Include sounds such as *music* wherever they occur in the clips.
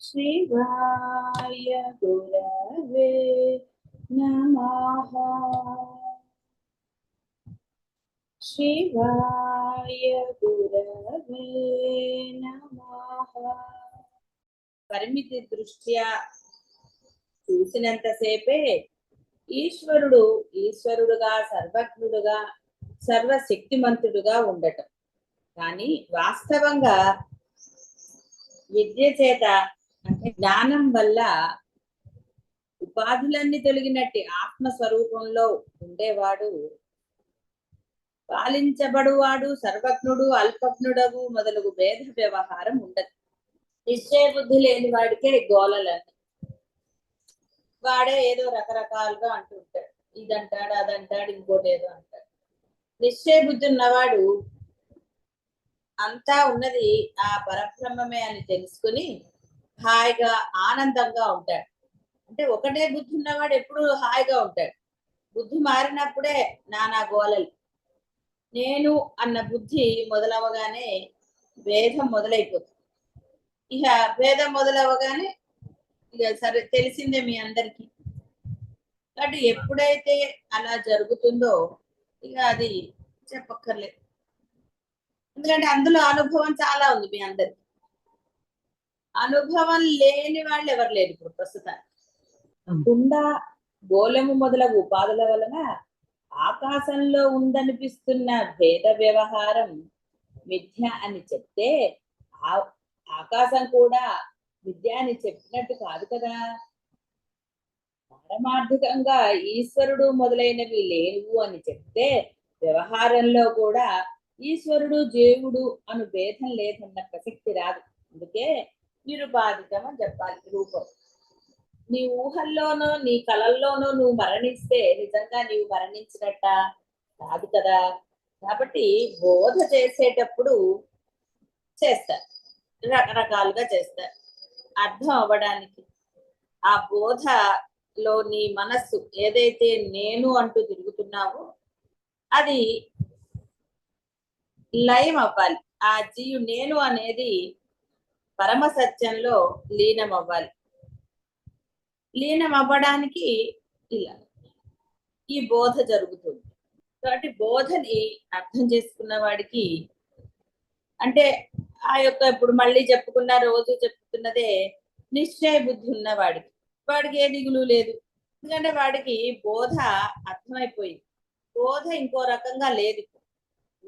शिवाय गुरवे नमः शिवाय गुरवे नमः పరిమితి దృష్ట్యా చూసినంతసేపే ఈశ్వరుడు ఈశ్వరుడుగా సర్వజ్ఞుడుగా సర్వశక్తిమంతుడుగా ఉండటం కానీ వాస్తవంగా విద్య చేత అంటే జ్ఞానం వల్ల ఉపాధులన్నీ తొలగినట్టి ఆత్మ స్వరూపంలో ఉండేవాడు. పాలించబడువాడు సర్వజ్ఞుడు అల్పజ్ఞుడవు మొదలగు భేద వ్యవహారం ఉండదు. నిశ్చయ బుద్ధి లేని వాడికే గోలలని వాడే ఏదో రకరకాలుగా అంటుంటాడు ఇదంటాడు అదంటాడు ఇంకోటి ఏదో అంటాడు. నిశ్చయ బుద్ధి ఉన్నవాడు అంతా ఉన్నది ఆ పరబ్రహ్మమే అని తెలుసుకుని హాయిగా ఆనందంగా ఉంటాడు. అంటే ఒకటే బుద్ధి ఉన్నవాడు ఎప్పుడు హాయిగా ఉంటాడు. బుద్ధి మారినప్పుడే నానా గోలలు. నేను అన్న బుద్ధి మొదలవగానే భేదం మొదలైపోతుంది. ఇక భేదం మొదలవగానే ఇక సరే తెలిసిందే మీ అందరికి. కాబట్టి ఎప్పుడైతే అలా జరుగుతుందో ఇక అది చెప్పక్కర్లేదు. ఎందుకంటే అందులో అనుభవం చాలా ఉంది మీ అందరికి. అనుభవం లేని వాళ్ళు ఎవరు లేరు ఇప్పుడు ప్రస్తుతానికి. కుండ గోళము మొదలగు ఉపాధుల వలన ఆకాశంలో ఉందనిపిస్తున్న భేద వ్యవహారం మిథ్య అని చెప్తే ఆ ఆకాశం కూడా విద్య అని చెప్పినట్టు కాదు కదా. పారమార్థికంగా ఈశ్వరుడు మొదలైనవి లేవు అని చెప్తే వ్యవహారంలో కూడా ఈశ్వరుడు దేవుడు అను భేదం లేదన్న ప్రసక్తి రాదు. అందుకే నిరుపాధికం అని చెప్పాలి రూపం. నీ ఊహల్లోనో నీ కళల్లోనో నువ్వు మరణిస్తే నిజంగా నీవు మరణించినట్ట? కాదు కదా. కాబట్టి బోధ చేసేటప్పుడు చేస్తారు. రకరకాలుగా చేస్తారు. అర్థం అవ్వడానికి. ఆ బోధలో నీ మనస్సు ఏదైతే నేను అంటూ తిరుగుతున్నావో అది లయం అవ్వాలి. ఆ జీవు నేను అనేది పరమ సత్యంలో లీనం అవ్వాలి లీనం అవ్వడానికి ఇలా. ఈ బోధ జరుగుతుంది. కాబట్టి బోధని అర్థం చేసుకున్న వాడికి అంటే ఆ యొక్క ఇప్పుడు మళ్ళీ చెప్పుకున్న రోజు చెప్తున్నదే నిశ్చయ బుద్ధి ఉన్నవాడికి వాడికి ఏ దిగులు లేదు. ఎందుకంటే వాడికి బోధ అర్థమైపోయింది. బోధ ఇంకో రకంగా లేదు.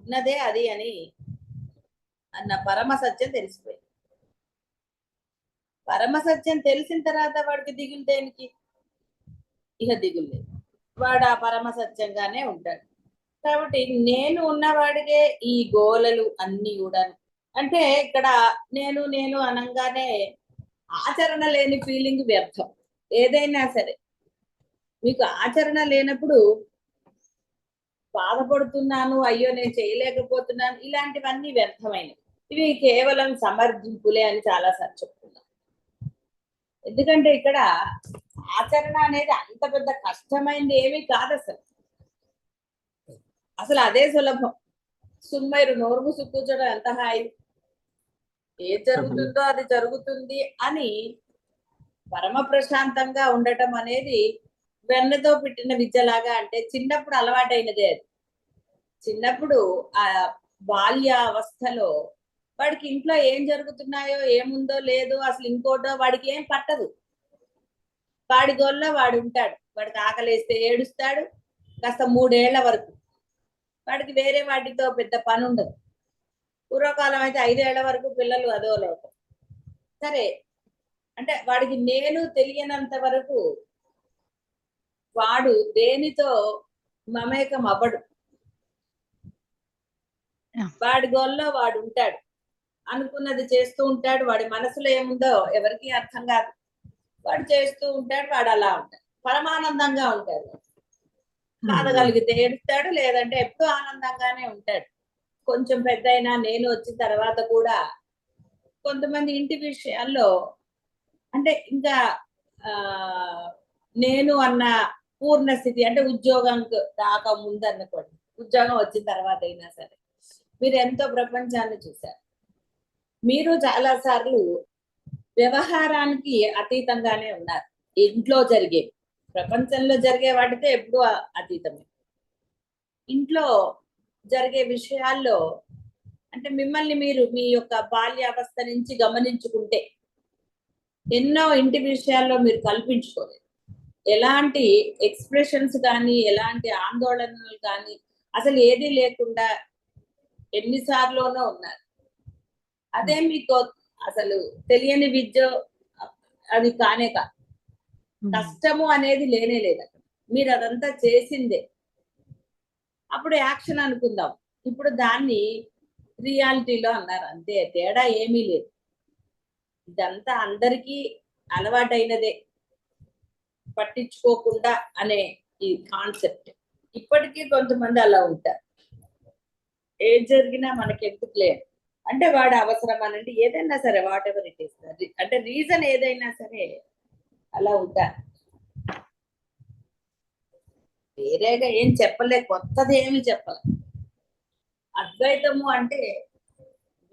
ఉన్నదే అది అని అన్న పరమ సత్యం తెలిసిపోయింది. పరమ సత్యం తెలిసిన తర్వాత వాడికి దిగులు దేనికి? ఇక దిగులు. లేదు వాడు ఆ పరమ సత్యంగానే ఉంటాడు. కాబట్టి నేను ఉన్నవాడికే ఈ గోలలు అన్ని కూడా అంటే ఇక్కడ నేను నేను అనంగానే ఆచరణ లేని ఫీలింగ్ వ్యర్థం. ఏదైనా సరే. మీకు ఆచరణ లేనప్పుడు బాధపడుతున్నాను అయ్యో నేను చేయలేకపోతున్నాను ఇలాంటివన్నీ వ్యర్థమైనవి. ఇవి కేవలం సమర్థింపులే అని చాలా సార్లు చెప్తున్నాం ఎందుకంటే ఇక్కడ ఆచరణ అనేది అంత పెద్ద కష్టమైనది ఏమీ కాదు అసలు అసలు అదే సులభం. సుమ్మైరు నోరు ముసు కూర్చోడం ఎంత హాయి? ఏది జరుగుతుందో అది జరుగుతుంది అని పరమ ప్రశాంతంగా ఉండటం అనేది వెన్నతో పెట్టిన విద్యలాగా అంటే చిన్నప్పుడు అలవాటైనదే అది. చిన్నప్పుడు ఆ బాల్య అవస్థలో వాడికి ఇంట్లో ఏం జరుగుతున్నాయో ఏముందో లేదో అసలు ఇంకోటో వాడికి ఏం పట్టదు. వాడి గోల్లో వాడు ఉంటాడు. వాడికి ఆకలేస్తే ఏడుస్తాడు. కాస్త మూడేళ్ళ వరకు వాడికి వేరే వాటితో పెద్ద పని ఉండదు పూర్వకాలం అయితే ఐదేళ్ళ వరకు పిల్లలు అదో లోకం సరే అంటే వాడికి నేను తెలియనంత వరకు వాడు దేనితో మమేకం అవ్వడు. వాడి గోల్లో వాడు ఉంటాడు. అనుకున్నది చేస్తూ ఉంటాడు. వాడి మనసులో ఏముందో ఎవరికి అర్థం కాదు. వాడు చేస్తూ ఉంటాడు వాడు అలా ఉంటాడు. పరమానందంగా ఉంటాడు. బాధ కలిగితే ఏడుస్తాడు లేదంటే ఎప్పుడూ ఆనందంగానే ఉంటాడు. కొంచెం పెద్ద అయినా నేను వచ్చిన తర్వాత కూడా కొంతమంది ఇంటి విషయాల్లో అంటే ఇంకా ఆ నేను అన్న పూర్ణ స్థితి అంటే ఉద్యోగం దాకా ముందు అనుకోండి ఉద్యోగం వచ్చిన తర్వాత అయినా సరే. మీరు ఎంతో ప్రపంచాన్ని చూశారు. మీరు చాలా సార్లు వ్యవహారానికి అతీతంగానే ఉన్నారు. ఇంట్లో జరిగే ప్రపంచంలో జరిగే వాటితో ఎప్పుడూ అతీతమే. ఇంట్లో జరిగే విషయాల్లో అంటే మిమ్మల్ని మీరు మీ యొక్క బాల్యావస్థ నుంచి గమనించుకుంటే ఎన్నో ఇంటి విషయాల్లో మీరు కల్పించుకోలేదు. ఎలాంటి ఎక్స్ప్రెషన్స్ కానీ ఎలాంటి ఆందోళనలు కానీ అసలు ఏదీ లేకుండా ఎన్నిసార్లునో ఉన్నారు. అదే మీకు అసలు తెలియని విద్య అది కానే కాదు. కష్టము అనేది లేనే లేదు అక్కడ. మీరు అదంతా చేసిందే. అప్పుడు యాక్షన్ అనుకుందాం. ఇప్పుడు దాన్ని రియాలిటీలో అన్నారు. అంతే తేడా ఏమీ లేదు. ఇదంతా అందరికీ అలవాటైనదే. పట్టించుకోకుండా అనే ఈ కాన్సెప్ట్. ఇప్పటికీ కొంతమంది అలా ఉంటారు. ఏం జరిగినా మనకి ఎందుకు లేదు. అంటే వాడు అవసరం అనంటే ఏదైనా సరే వాట్ ఎవర్ ఇట్ ఈస్ అంటే రీజన్ ఏదైనా సరే అలా ఉంటారు. వేరేగా ఏం చెప్పలే కొత్తది ఏమి చెప్పలే. అద్వైతము అంటే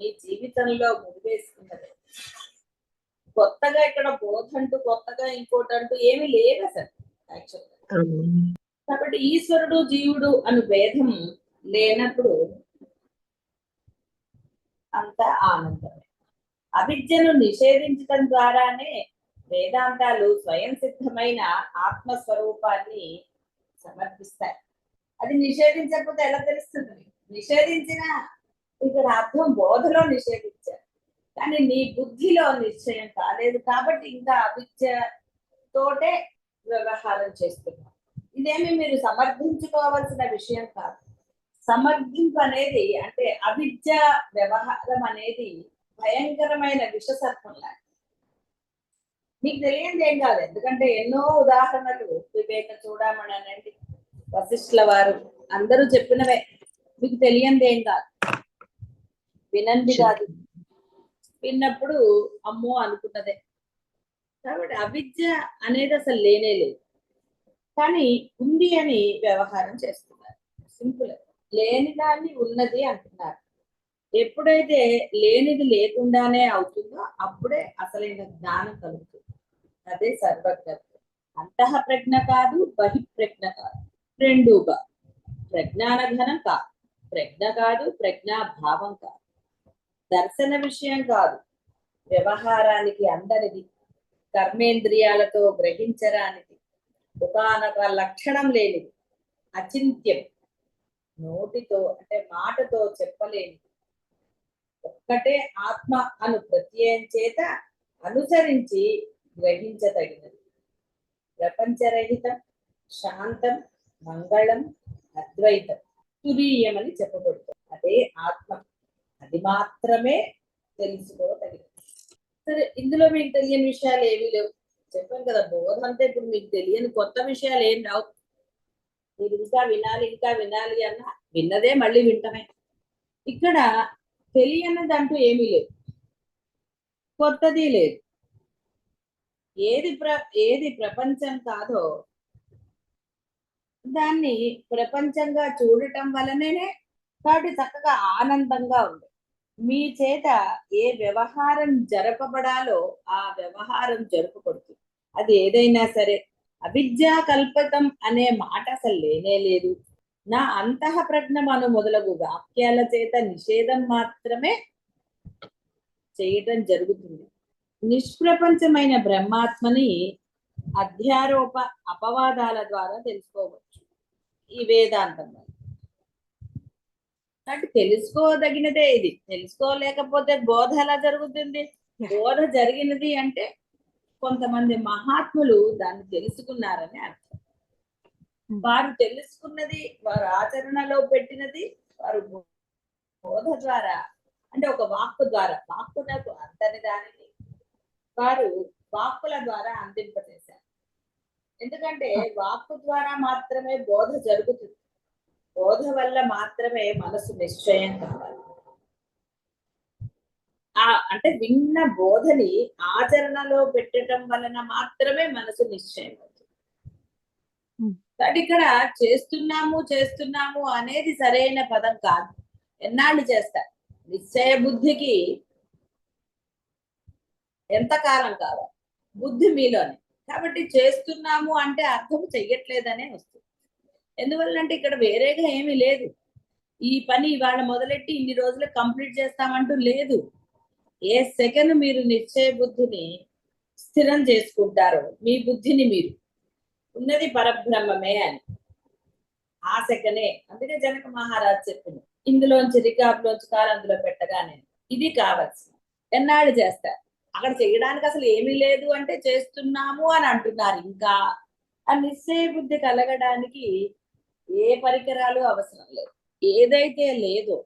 మీ జీవితంలో ముడివేసుకున్నది కొత్తగా ఇక్కడ బోధ అంటూ కొత్తగా ఇంకోటి అంటూ ఏమీ లేదు అసలు యాక్చువల్గా కాబట్టి ఈశ్వరుడు జీవుడు అను భేదం లేనప్పుడు అంత ఆనందమే. అవిద్యను నిషేధించడం ద్వారానే వేదాంతాలు స్వయం సిద్ధమైన ఆత్మస్వరూపాన్ని సమర్పిస్తాయి. అది నిషేధించకపోతే ఎలా తెలుస్తుంది? నిషేధించిన ఇక్కడ అర్థం బోధలో నిషేధించారు. కానీ నీ బుద్ధిలో నిశ్చయం కాలేదు కాబట్టి ఇంకా అవిద్య తోటే వ్యవహారం చేస్తున్నారు. ఇదేమి మీరు సమర్థించుకోవాల్సిన విషయం కాదు. సమర్థింపు అనేది అంటే అవిద్య వ్యవహారం అనేది భయంకరమైన విషసర్పం లాంటిది. మీకు తెలియంది ఏం కాదు. ఎందుకంటే ఎన్నో ఉదాహరణలు వివేక చూడమని అనండి. వశిష్ఠుల వారు అందరూ చెప్పినవే. మీకు తెలియంది ఏం కాదు. వినంది కాదు. విన్నప్పుడు అమ్మో అనుకున్నదే. కాబట్టి అవిద్య అనేది అసలు లేనే లేదు. కానీ ఉంది అని వ్యవహారం చేస్తున్నారు. సింపుల్ లేని దాన్ని ఉన్నది అంటున్నారు. ఎప్పుడైతే లేనిది లేకుండానే అవుతుందో అప్పుడే అసలైన జ్ఞానం కలుగుతుంది. అదే సర్వజ్ఞత్వం. అంతః ప్రజ్ఞ కాదు బహిప్రజ్ఞ కాదు. రెండుగా ప్రజ్ఞానఘనం కాదు. ప్రజ్ఞ కాదు ప్రజ్ఞా భావం కాదు. దర్శన విషయం కాదు. వ్యవహారానికి అందరిది కర్మేంద్రియాలతో గ్రహించరానిది. ఒకనొక లక్షణం లేనిది. అచింత్యం. నోటితో అంటే మాటతో చెప్పలేనిది. ఒక్కటే ఆత్మ అను ప్రత్యయం చేత అనుసరించి గ్రహించదగినది. ప్రపంచరహితం శాంతం మంగళం అద్వైతం. తురీయమని చెప్పబడుతుంది. అదే ఆత్మ. అది మాత్రమే తెలుసుకోదగినది సరే ఇందులో మీకు తెలియని విషయాలు ఏమీ లేవు. చెప్పాను కదా బోధ అంటే ఇప్పుడు మీకు తెలియని కొత్త విషయాలు ఏం రావు. మీరు ఇంకా వినాలి ఇంకా వినాలి అన్న విన్నదే మళ్ళీ వింటమే. ఇక్కడ తెలియనిది అంటూ ఏమీ లేదు. కొత్తది లేదు. ఏది ప్ర ఏది ప్రపంచం కాదో దాన్ని ప్రపంచంగా చూడటం వలననే కాబట్టి చక్కగా ఆనందంగా ఉంది. మీ చేత ఏ వ్యవహారం జరపబడాలో ఆ వ్యవహారం జరపబడుతుంది అది ఏదైనా సరే అవిద్యా కల్పతం అనే మాట అసలు లేనే లేదు. నా అంతః ప్రజ్ఞమను మొదలగు వాక్యాల చేత నిషేధం మాత్రమే చేయటం జరుగుతుంది. నిష్ప్రపంచమైన బ్రహ్మాత్మని అధ్యారోప అపవాదాల ద్వారా తెలుసుకోవచ్చు. ఈ వేదాంతం కాబట్టి తెలుసుకోదగినదే ఇది. తెలుసుకోలేకపోతే బోధ ఎలా జరుగుతుంది? బోధ జరిగినది అంటే కొంతమంది మహాత్ములు దాన్ని తెలుసుకున్నారని అర్థం. వారు తెలుసుకున్నది వారు ఆచరణలో పెట్టినది వారు బోధ ద్వారా అంటే ఒక వాక్కు ద్వారా. వాక్కునకు అంతని దానిని వారు వాక్కుల ద్వారా అందింపజేశారు. ఎందుకంటే వాక్కు ద్వారా మాత్రమే బోధ జరుగుతుంది. బోధ వల్ల మాత్రమే మనసు నిశ్చయం కావాలి ఆ అంటే విన్న బోధని ఆచరణలో పెట్టడం వలన మాత్రమే మనసు నిశ్చయం అవుతుంది. కాబట్టి ఇక్కడ చేస్తున్నాము చేస్తున్నాము అనేది సరైన పదం కాదు ఎన్నాళ్ళు చేస్తారు నిశ్చయ బుద్ధికి ఎంత కాలం కావాలి బుద్ధి మీలోనే కాబట్టి చేస్తున్నాము అంటే అర్థం చెయ్యట్లేదనే వస్తుంది ఎందువల్లంటే ఇక్కడ వేరేగా ఏమీ లేదు. ఈ పని ఇవాళ మొదలెట్టి ఇన్ని రోజులు కంప్లీట్ చేస్తామంటూ లేదు. ఏ సెకండ్ మీరు నిశ్చయ బుద్ధిని స్థిరం చేసుకుంటారో మీ బుద్ధిని మీరు. ఉన్నది పరబ్రహ్మమే అని. ఆ సెకనే అందుకే జనక మహారాజ్ చెప్పిన ఇందులోంచి రికాబ్లోంచి కాలు అందులో పెట్టగానే ఇది కావచ్చు ఎన్నాళ్ళు చేస్తారు అక్కడ చేయడానికి అసలు ఏమీ లేదు అంటే చేస్తున్నాము అని అంటున్నారు ఇంకా. ఆ నిశ్చయ బుద్ధి కలగడానికి ఏ పరికరాలు అవసరం లేదు. ఏదైతే లేదో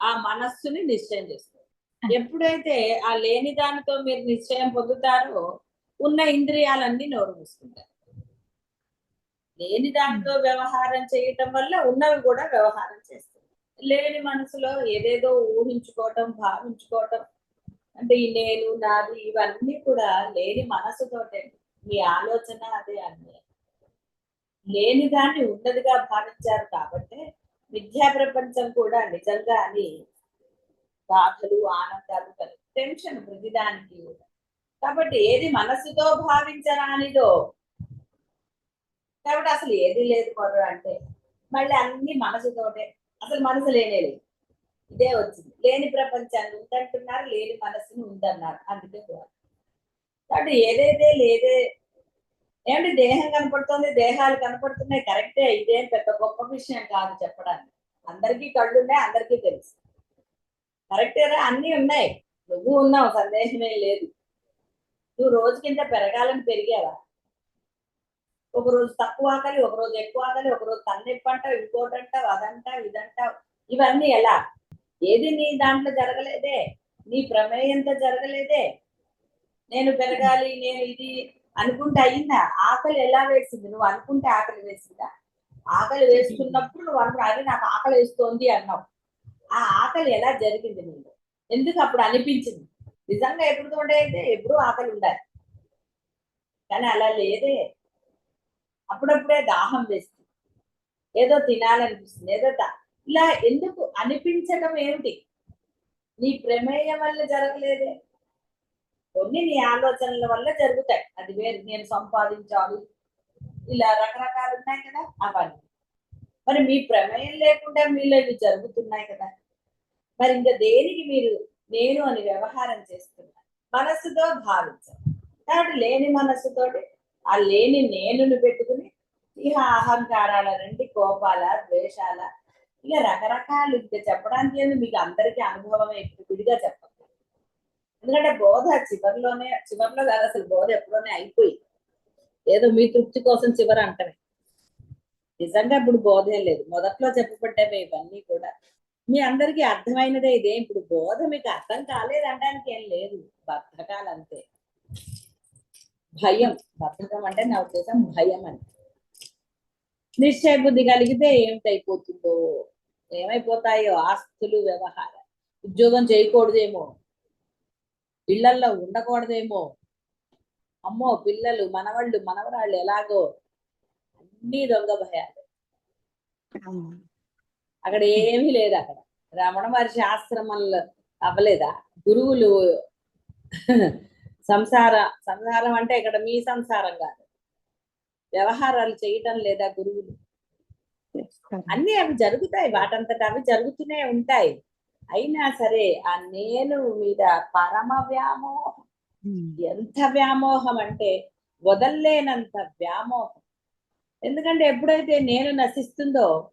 ఆ మనస్సుని నిశ్చయం చేస్తారు ఎప్పుడైతే ఆ లేని దానితో మీరు నిశ్చయం పొందుతారో ఉన్న ఇంద్రియాలన్నీ నోరు మూసుకుంటారు లేని దానితో వ్యవహారం చేయటం వల్ల ఉన్నవి కూడా వ్యవహారం చేస్తుంది లేని మనసులో ఏదేదో ఊహించుకోవటం భావించుకోవటం అంటే ఈ నేను నాది ఇవన్నీ కూడా లేని మనసుతోటే. మీ ఆలోచన అదే అన్నీ లేని దాన్ని ఉన్నదిగా భావించారు కాబట్టి విద్యా ప్రపంచం కూడా నిజంగా అని బాధలు ఆనందాలు కలిగి టెన్షన్ ప్రతిదానికి కూడా. కాబట్టి ఏది మనసుతో భావించరానిదో కాబట్టి అసలు ఏది లేదు కొర్ర అంటే మళ్ళీ అన్ని మనసుతోటే. అసలు మనసు లేనే లేదు. ఇదే వచ్చింది. లేని ప్రపంచాన్ని ఉందంటున్నారు లేని మనసుని ఉందన్నారు. అందుకే కాబట్టి ఏదైతే లేదే ఏమంటే దేహం కనపడుతుంది దేహాలు కనపడుతున్నాయి. కరెక్టే ఇదేం పెద్ద గొప్ప విషయం కాదు చెప్పడానికి. అందరికీ కళ్ళు ఉన్నాయి అందరికీ తెలుసు. కరెక్టేనా అన్ని ఉన్నాయి. నువ్వు ఉన్నావు సందేహమే లేదు. నువ్వు రోజు కింద పెరగాలని పెరిగావా? ఒక రోజు తక్కువ ఆకలి ఒక రోజు ఎక్కువ ఆకలి ఒక రోజు తన్నెప్పి అంటావు ఇంకోటి అంటావు అదంటావు ఇదంటావు. ఇవన్నీ ఎలా? ఏది నీ దాంట్లో జరగలేదే? నీ ప్రమేయంతో జరగలేదే? నేను పెరగాలి నేను ఇది అనుకుంటే అయిందా ఆకలి ఎలా వేసింది? నువ్వు అనుకుంటే ఆకలి వేసిందా? ఆకలి వేస్తున్నప్పుడు నువ్వు అనుకో అరే నాకు ఆకలి వేస్తోంది అన్నావు. ఆ ఆకలి ఎలా జరిగింది నీకు? ఎందుకు అప్పుడు అనిపించింది? నిజంగా ఎప్పుడు ఉండేది ఎప్పుడు ఆకలి ఉండాలి. కానీ అలా లేదే. అప్పుడప్పుడే దాహం వేస్తుంది. ఏదో తినాలనిపిస్తుంది. ఏదో ఇలా ఎందుకు? అనిపించడం ఏమిటి? నీ ప్రమేయం వల్ల జరగలేదే. కొన్ని నీ ఆలోచనల వల్ల జరుగుతాయి. అది వేరు. నేను సంపాదించాలి. ఇలా రకరకాలు ఉన్నాయి కదా అవన్నీ. మరి మీ ప్రమేయం లేకుండా మీలో ఇవి జరుగుతున్నాయి కదా. మరి ఇంకా దేనికి మీరు నేను అని వ్యవహారం చేస్తున్నారు? మనస్సుతో భావించాలి కాబట్టి లేని మనస్సుతోటి ఆ లేని నేనుని పెట్టుకుని ఇక అహంకారాల నుండి కోపాల ద్వేషాల ఇక రకరకాలు ఇంకా చెప్పడానికి మీకు అందరికీ అనుభవమే. విడిగా చెప్పండి ఎందుకంటే బోధ చివరిలోనే చివరిలో కాదు అసలు బోధ ఎప్పుడోనే అయిపోయింది ఏదో మీ తృప్తి కోసం చివరి అంటమే. నిజంగా ఇప్పుడు బోధే లేదు. మొదట్లో చెప్పబడ్డామే ఇవన్నీ కూడా. మీ అందరికీ అర్థమైనదే ఇదే. ఇప్పుడు బోధ మీకు అర్థం కాలేదు ఏం లేదు. బద్ధకాలు అంతే. భయం. బద్ధకం అంటే నా ఉద్దేశం భయం అని. నిశ్చయ బుద్ధి కలిగితే ఏమిటైపోతుందో? ఏమైపోతాయో? ఆస్తులు వ్యవహారం. ఉద్యోగం చేయకూడదేమో? ఇళ్ళల్లో ఉండకూడదేమో. అమ్మో పిల్లలు మనవాళ్ళు మనవరాళ్ళు ఎలాగో అన్ని దొంగ భయాలు. అక్కడ ఏమీ లేదు అక్కడ. రమణ మహర్షి ఆశ్రమంలో అవ్వలేదా? గురువులు సంసార సంసారం అంటే ఇక్కడ మీ సంసారం కాదు. వ్యవహారాలు చేయటం లేదా గురువులు? అన్ని అవి జరుగుతాయి. వాటంతట అవి జరుగుతూనే ఉంటాయి. అయినా సరే ఆ నేను మీద పరమ వ్యామోహం. ఎంత వ్యామోహం అంటే వదల్లేనంత వ్యామోహం. ఎందుకంటే ఎప్పుడైతే నేను నశిస్తుందో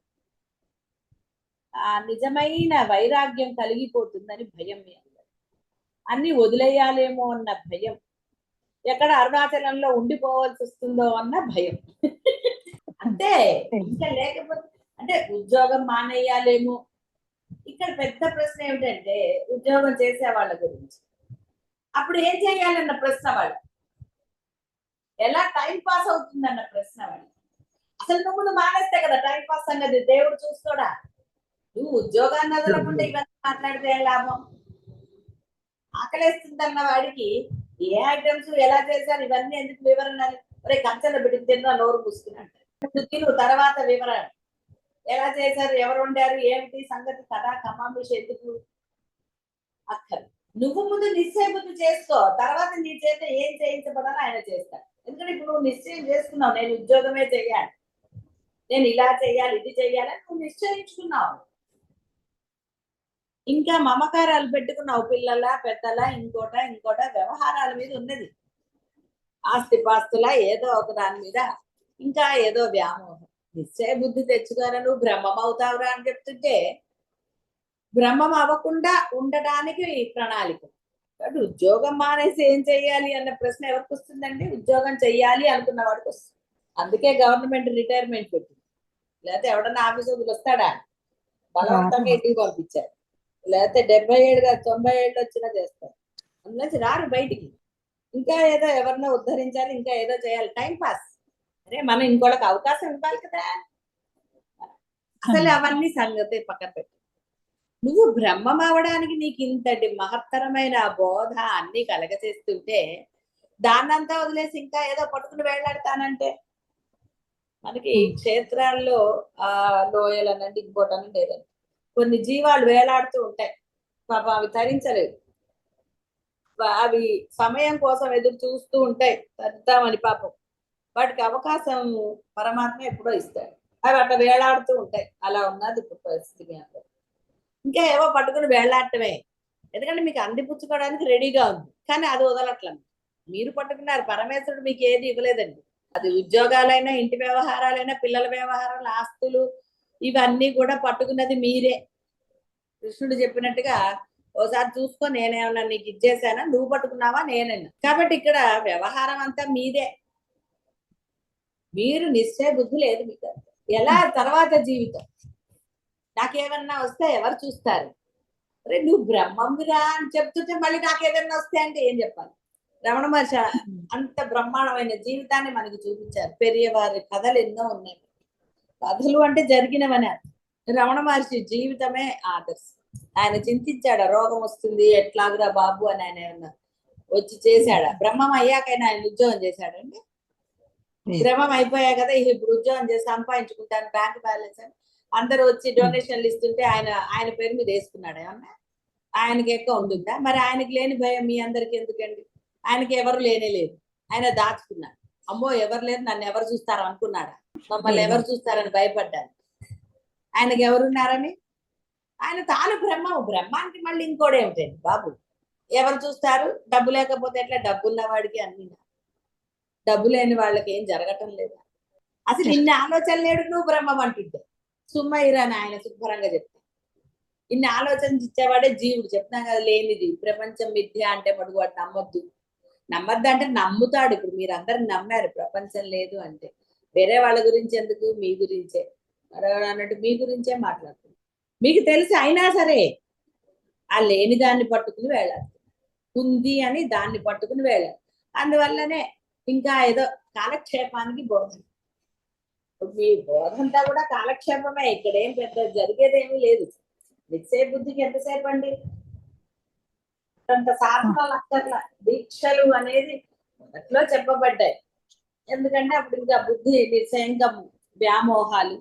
ఆ నిజమైన వైరాగ్యం కలిగిపోతుందని భయం. అన్ని వదిలేయాలేమో అన్న భయం. ఎక్కడ అరుణాచలంలో ఉండిపోవాల్సి వస్తుందో అన్న భయం. *laughs* అంతే. ఇంకా లేకపోతే అంటే ఉద్యోగం మానేయాలేమో. ఇక్కడ పెద్ద ప్రశ్న ఏమిటంటే ఉద్యోగం చేసే వాళ్ళ గురించి. అప్పుడు ఏం చేయాలన్న ప్రశ్న వాళ్ళు? ఎలా టైం పాస్ అవుతుందన్న ప్రశ్న వాళ్ళు? అసలు నువ్వు నువ్వు మానేస్తే కదా టైం పాస్ అన్నది దేవుడు చూస్తాడా? నువ్వు ఉద్యోగాన్ని వదలకుండా ఇవన్నీ మాట్లాడితే లాభం? ఆకలేస్తుందన్న వాడికి ఏ ఐటమ్స్ ఎలా చేశారు? ఇవన్నీ ఎందుకు వివరణ ఒరే కంచెల బిడ్డ తిన్నా నోరు పూసుకుని అంటారు. తిను తర్వాత వివరణ ఎలా చేశారు? ఎవరు ఉండారు ఏమిటి? సంగతి కదా? కమామిషి ఎందుకు? అక్కర్ నువ్వు ముందు నిశ్చయబుద్ధి చేసుకో. తర్వాత నీ చేత ఏం చేయించబడాలో ఆయన చేస్తాడు. ఎందుకంటే ఇప్పుడు నువ్వు నిశ్చయం చేసుకున్నావు. నేను ఉద్యోగమే చేయాలి. నేను ఇలా చేయాలి ఇది చేయాలి అని నువ్వు నిశ్చయించుకున్నావు. ఇంకా మమకారాలు పెట్టుకున్నావు పిల్లల పెద్దల ఇంకోట ఇంకోట వ్యవహారాల మీద ఉన్నది. ఆస్తి పాస్తుల ఏదో ఒక దాని మీద ఇంకా ఏదో వ్యామోహం. నిశ్చయ బుద్ధి తెచ్చుకోరా నువ్వు బ్రహ్మం అవుతావురా అని చెప్తుంటే బ్రహ్మం అవ్వకుండా ఉండడానికి ఈ ప్రణాళిక. కాబట్టి ఉద్యోగం మానేసి ఏం చెయ్యాలి అన్న ప్రశ్న ఎవరికి వస్తుందండి? ఉద్యోగం చెయ్యాలి అనుకున్న వాడికి వస్తుంది. అందుకే గవర్నమెంట్ రిటైర్మెంట్ పెట్టింది. లేకపోతే ఎవడన్నా ఆఫీసర్ వస్తాడా? బలవంతంగా ఇంటికి పంపించారు. లేకపోతే డెబ్బై ఏడు కాదు తొంభై ఏళ్ళు వచ్చినా చేస్తారు. అందులోంచి రారు బయటికి. ఇంకా ఏదో ఎవరినో ఉద్ధరించాలి ఇంకా ఏదో చేయాలి. Time pass. అరే మనం ఇంకోళ్ళకి అవకాశం ఇవ్వాలి కదా. అసలు అవన్నీ సంగతి పక్కన పెట్టు. నువ్వు బ్రహ్మం అవడానికి నీకు ఇంతటి మహత్తరమైన బోధ అన్ని కలగచేస్తుంటే దాన్నంతా వదిలేసి ఇంకా ఏదో పట్టుకుని వేలాడతానంటే మనకి క్షేత్రాల్లో ఆ లోయలనండి ఇంకోటనండి ఏదండి కొన్ని జీవాలు వేలాడుతూ ఉంటాయి. పాప అవి తరించలేదు. అవి సమయం కోసం ఎదురు చూస్తూ ఉంటాయి. తద్దామని పాపం. వాటికి అవకాశం పరమాత్మ ఎప్పుడో ఇస్తాడు. అవి అట్లా వేలాడుతూ ఉంటాయి. అలా ఉన్నది ఇప్పుడు పరిస్థితి మీ అందరూ ఇంకా ఏవో పట్టుకుని వేలాడటమే. ఎందుకంటే మీకు అందిపుచ్చుకోవడానికి రెడీగా ఉంది. కానీ అది వదలట్లేదు. మీరు పట్టుకున్నారు. పరమేశ్వరుడు మీకు ఏది ఇవ్వలేదండి. అది ఉద్యోగాలైనా ఇంటి వ్యవహారాలైనా పిల్లల వ్యవహారాలు ఆస్తులు ఇవన్నీ కూడా పట్టుకున్నది మీరే. కృష్ణుడు చెప్పినట్టుగా ఓసారి చూసుకో నేనేమన్నా నీకు ఇచ్చేసానా? నువ్వు పట్టుకున్నావా? నేనన్నా. కాబట్టి ఇక్కడ వ్యవహారం అంతా మీదే. మీరు నిశ్చయ బుద్ధి లేదు మీకు ఎలా? తర్వాత జీవితం. నాకేమన్నా వస్తే ఎవరు చూస్తారు? అరే నువ్వు బ్రహ్మంరా అని చెప్తుంటే మళ్ళీ నాకేదన్నా వస్తే అంటే ఏం చెప్పాలి? రమణ మహర్షి అంత బ్రహ్మాండమైన జీవితాన్ని మనకి చూపించారు. పెరియవారి కథలు ఎన్నో ఉన్నాయి. కథలు అంటే జరిగినవని. రమణ మహర్షి జీవితమే ఆదర్శం. ఆయన చింతించాడు రోగం వస్తుంది ఎట్లాగురా బాబు అని ఆయన ఏమన్నా వచ్చి చేశాడా? బ్రహ్మం అయ్యాకైనా ఆయన ఉద్యోగం చేశాడండి. బ్రహ్మం అయిపోయా కదా ఇప్పుడు ఉద్యోగం చేసి సంపాదించుకుంటాను బ్యాంక్ బ్యాలెన్స్ అని. అందరూ వచ్చి డొనేషన్లు ఇస్తుంటే ఆయన ఆయన పేరు మీద వేసుకున్నాడు ఏమన్నా? ఆయనకి ఎక్కువ ఉంటుందా? మరి ఆయనకి లేని భయం మీ అందరికి ఎందుకండి? ఆయనకి ఎవరు లేనే లేదు. ఆయన దాచుకున్నాడు. అమ్మో ఎవరు లేరు? నన్ను ఎవరు చూస్తారు అనుకున్నాడా? మమ్మల్ని ఎవరు చూస్తారని భయపడ్డాను ఆయనకి ఎవరున్నారని? ఆయన తాను బ్రహ్మము బ్రహ్మానికి మళ్ళీ ఇంకోటి ఏమిటండి బాబు? ఎవరు చూస్తారు? డబ్బు లేకపోతే ఎట్లా? డబ్బు ఉన్న వాడికి అన్ని డబ్బు లేని వాళ్ళకి ఏం జరగటం లేదా? అసలు ఇన్ని ఆలోచన లేడు నువ్వు బ్రహ్మం అంటుంటే. సుమ్మయ్యరా ఆయన శుభ్రంగా చెప్తా. ఇన్ని ఆలోచన ఇచ్చేవాడే జీవుడు. చెప్తాం కదా లేనిది. ప్రపంచం మిథ్య అంటే మడుగు వాడు నమ్మొద్దు. నమ్మద్దు అంటే నమ్ముతాడు. ఇప్పుడు మీరు అందరు నమ్మారు. ప్రపంచం లేదు అంటే. వేరే వాళ్ళ గురించి ఎందుకు? మీ గురించే. మరొకడు అన్నట్టు మీ గురించే మాట్లాడుతుంది మీకు తెలిసి అయినా సరే ఆ లేని దాన్ని పట్టుకుని వెళ్ళాలి ఉంది అని దాన్ని పట్టుకుని వెళ్ళాలి అందువల్లనే ఇంకా ఏదో కాలక్షేపానికి బోధ. మీ బోధ బోధంతా కూడా కాలక్షేపమే. ఇక్కడ ఏం పెద్ద జరిగేదేమీ లేదు. నిశ్చయ బుద్ధికి ఎంతసేపు అండి? అంత సాధనలు అక్కర్ల దీక్షలు అనేది మొదట్లో చెప్పబడ్డాయి. ఎందుకంటే అప్పుడు ఇంకా బుద్ధి నిశ్చయంగా వ్యామోహాలు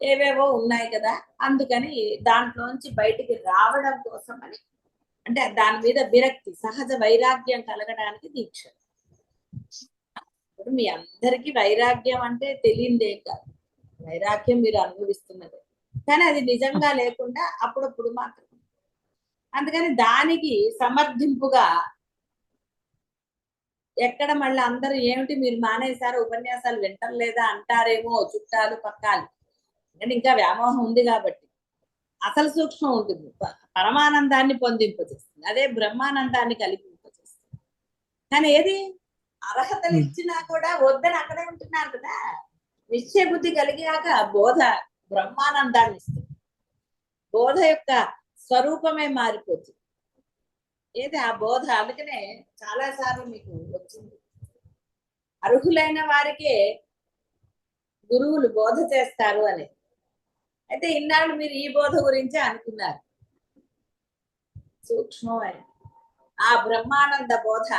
ఏవేవో ఉన్నాయి కదా. అందుకని దాంట్లోంచి బయటికి రావడం కోసం అని అంటే దాని మీద విరక్తి సహజ వైరాగ్యం కలగడానికి దీక్షలు. ఇప్పుడు మీ అందరికీ వైరాగ్యం అంటే తెలియదే కాదు. వైరాగ్యం మీరు అనుభవిస్తున్నది. కానీ అది నిజంగా లేకుండా అప్పుడప్పుడు మాత్రం. అందుకని దానికి సమర్థింపుగా ఎక్కడ మళ్ళీ అందరూ ఏమిటి మీరు మానేశారు ఉపన్యాసాలు వింటలేదా అంటారేమో చుట్టాలు పక్కాలు. అంటే ఇంకా వ్యామోహం ఉంది కాబట్టి. అసలు సూక్ష్మం ఉంటుంది. ప- పరమానందాన్ని పొందింపజేస్తుంది. అదే బ్రహ్మానందాన్ని కలిపింపజేస్తుంది కానీ ఏది? అర్హతలు ఇచ్చినా కూడా వద్దని అక్కడే ఉంటున్నారు కదా. నిశ్చయ బుద్ధి కలిగాక బోధ బ్రహ్మానందాన్ని ఇస్తుంది. బోధ యొక్క స్వరూపమే మారిపోతుంది. ఏది ఆ బోధ? అందుకనే చాలా సార్లు మీకు వచ్చింది. అర్హులైన వారికే గురువులు బోధ చేస్తారు అని. అయితే ఇన్నాళ్ళు మీరు ఈ బోధ గురించే అనుకున్నారు. సూక్ష్మమైన. ఆ బ్రహ్మానంద బోధ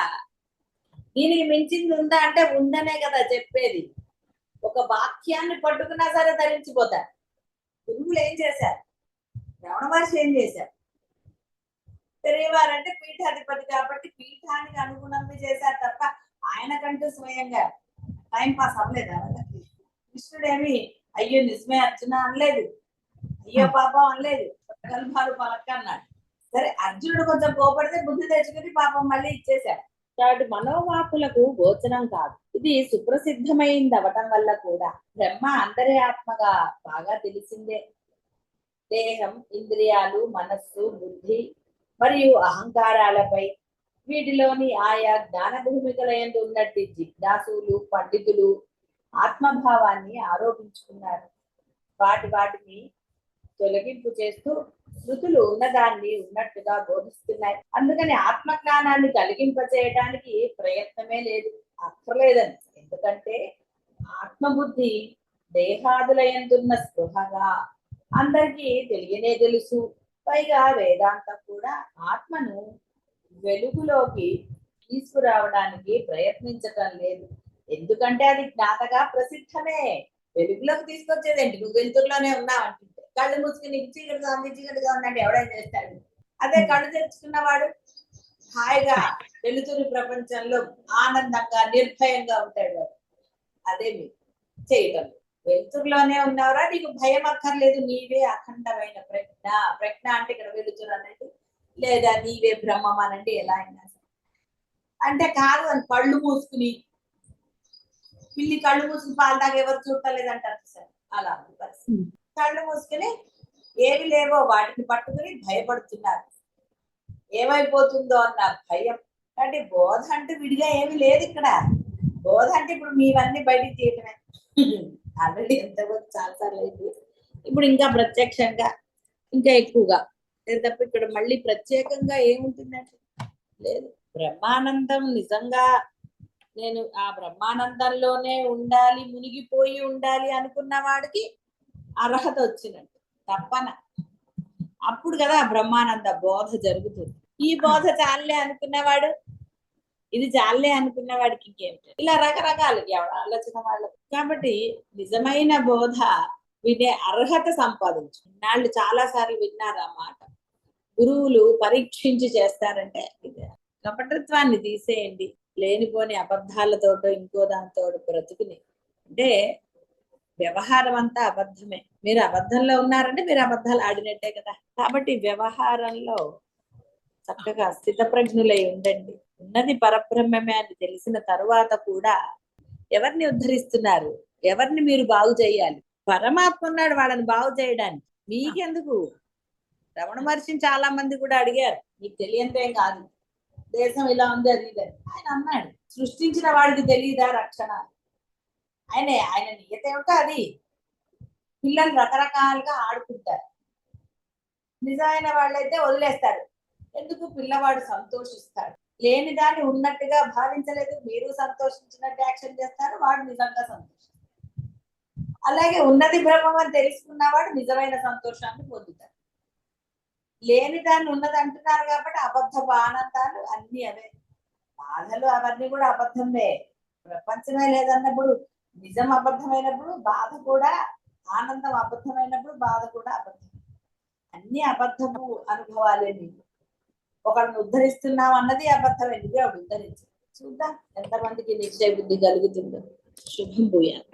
దీనికి మించింది ఉందా అంటే ఉందనే కదా చెప్పేది. ఒక వాక్యాన్ని పట్టుకున్నా సరే ధరించిపోతారు. గురువులు ఏం చేశారు? రమణ మహర్షి ఏం చేశారు? పెరిగేవారంటే పీఠాధిపతి కాబట్టి పీఠానికి అనుగుణంగా చేశారు తప్ప ఆయనకంటూ స్వయంగా టైం పాస్ అవ్వలేదు వాళ్ళకి? కృష్ణుడేమి అయ్యో నిజమే అర్జున అనలేదు. అయ్యో పాపం అనలేదు. కల్పాలు పలక్క అన్నాడు సరే అర్జునుడు కొంచెం కోపడితే బుద్ధి తెచ్చుకుని పాపం మళ్ళీ ఇచ్చేశాడు కాబట్టి మనోవాకులకు గోచరం కాదు. ఇది సుప్రసిద్ధమైంది అవటం వల్ల కూడా. బ్రహ్మ అందరి ఆత్మగా బాగా తెలిసిందే. దేహం ఇంద్రియాలు మనస్సు బుద్ధి మరియు అహంకారాలపై వీటిలోని ఆయా జ్ఞాన భూమికల ఎందు ఉన్నట్టు జిజ్ఞాసులు పండితులు ఆత్మభావాన్ని ఆరోపించుకున్నారు. వాటి వాటిని తొలగింపు చేస్తూ శృతులు ఉన్నదాన్ని ఉన్నట్టుగా బోధిస్తున్నాయి. అందుకని ఆత్మజ్ఞానాన్ని కలిగింపజేయడానికి ప్రయత్నమే లేదు అక్కర్లేదని. ఎందుకంటే ఆత్మబుద్ధి దేహాదులయందున్న స్పృహగా అందరికీ తెలియనే తెలుసు. పైగా వేదాంతం కూడా ఆత్మను వెలుగులోకి తీసుకురావడానికి ప్రయత్నించటం లేదు. ఎందుకంటే అది జ్ఞాతగా ప్రసిద్ధమే. వెలుగులోకి తీసుకొచ్చేది ఏంటి నువ్వు వెలుతురులోనే ఉన్నావు అంటుంటే. కళ్ళు మూసుకుని నీకు చీకటిగా ఉంది చీకటిగా ఉందంటే ఎవడైనా చేస్తాడు? అదే కళ్ళు తెచ్చుకున్నవాడు హాయిగా వెలుతురు ప్రపంచంలో ఆనందంగా నిర్భయంగా ఉంటాడు వాడు. అదే మీరు చేయటం. వెలుతురులోనే ఉన్నావురా నీకు భయం అక్కర్లేదు నీవే అఖండమైన ప్రజ్ఞ. ప్రజ్ఞ అంటే ఇక్కడ వెలుతురు అనండి లేదా నీవే బ్రహ్మం అనండి ఎలా అయినా సరే. అంటే కాదు అని కళ్ళు మూసుకుని పిల్లి కళ్ళు మూసుకుని పాలు తాగి ఎవరు చూడలేదంటారు సార్ అలా పరిస్థితి. కళ్ళు మూసుకుని ఏవి లేవో వాటిని పట్టుకుని భయపడుతున్నారు. ఏమైపోతుందో అన్న భయం. అంటే బోధ అంటే విడిగా ఏమీ లేదు ఇక్కడ. బోధ అంటే ఇప్పుడు మీవన్నీ బయటికి తీయటమే. ఆల్రెడీ ఎంతమంది చాలా సార్లు అయింది. ఇప్పుడు ఇంకా ప్రత్యక్షంగా ఇంకా ఎక్కువగా. లేదు తప్ప ఇక్కడ మళ్ళీ ప్రత్యేకంగా ఏముంటుందంటే లేదు. బ్రహ్మానందం నిజంగా నేను ఆ బ్రహ్మానందంలోనే ఉండాలి మునిగిపోయి ఉండాలి అనుకున్న వాడికి అర్హత వచ్చినట్టు తప్పన. అప్పుడు కదా ఆ బ్రహ్మానంద బోధ జరుగుతుంది. ఈ బోధ చాలే అనుకున్నవాడు ఇది చాలే అనుకున్న వాడికి ఇంకేమిటి ఇలా రకరకాలు ఎవడ ఆలోచన వాళ్ళకు. కాబట్టి నిజమైన బోధ వినే అర్హత సంపాదించు. ఇన్నాళ్ళు చాలా సార్లు విన్నారు ఆ మాట. గురువులు పరీక్షించి చేస్తారంటే ఇది. కపటత్వాన్ని తీసేయండి. లేనిపోని అబద్ధాలతోటో ఇంకో దాంతో బ్రతుకుని అంటే వ్యవహారం అంతా అబద్ధమే. మీరు అబద్ధంలో ఉన్నారంటే మీరు అబద్ధాలు ఆడినట్టే కదా. కాబట్టి వ్యవహారంలో చక్కగా స్థితప్రజ్ఞులై ఉండండి. ఉన్నది పరబ్రహ్మమే అని తెలిసిన తరువాత కూడా ఎవరిని ఉద్ధరిస్తున్నారు? ఎవరిని మీరు బాగు చేయాలి? పరమాత్మ ఉన్నాడు వాళ్ళని బాగు చేయడానికి. మీకెందుకు? రమణ మహర్షిని చాలా మంది కూడా అడిగారు. మీకు తెలియందేం కాదు. దేశం ఇలా ఉంది అది ఆయన అన్నాడు. సృష్టించిన వాడికి తెలియదా రక్షణ? ఆయన ఆయన నియత ఏమిటో అది. పిల్లలు రకరకాలుగా ఆడుకుంటారు. నిజమైన వాళ్ళైతే వదిలేస్తారు. ఎందుకు? పిల్లవాడు సంతోషిస్తాడు. లేని దాన్ని ఉన్నట్టుగా భావించలేదు. మీరు సంతోషించినట్టు యాక్షన్ చేస్తారు. వాడు నిజంగా సంతోషిస్తాడు. అలాగే ఉన్నది బ్రహ్మం అని తెలుసుకున్నవాడు నిజమైన సంతోషాన్ని పొందుతాడు. లేని దాన్ని ఉన్నది అంటున్నారు కాబట్టి అబద్ధపు ఆనందాలు అన్ని అవే. బాధలు అవన్నీ కూడా అబద్ధమే. ప్రపంచమే లేదన్నప్పుడు నిజం అబద్ధమైనప్పుడు బాధ కూడా ఆనందం అబద్ధమైనప్పుడు బాధ కూడా అబద్ధం అన్ని అబద్ధపు అనుభవాలే నీకు ఒకరిని ఉద్ధరిస్తున్నావు అన్నది అబద్ధమే. నువ్వే ఆవిడ ఉద్ధరించు. చూద్దాం ఎంతమందికి నిశ్చయ బుద్ధి కలుగుతుందో. శుభం పోయాలి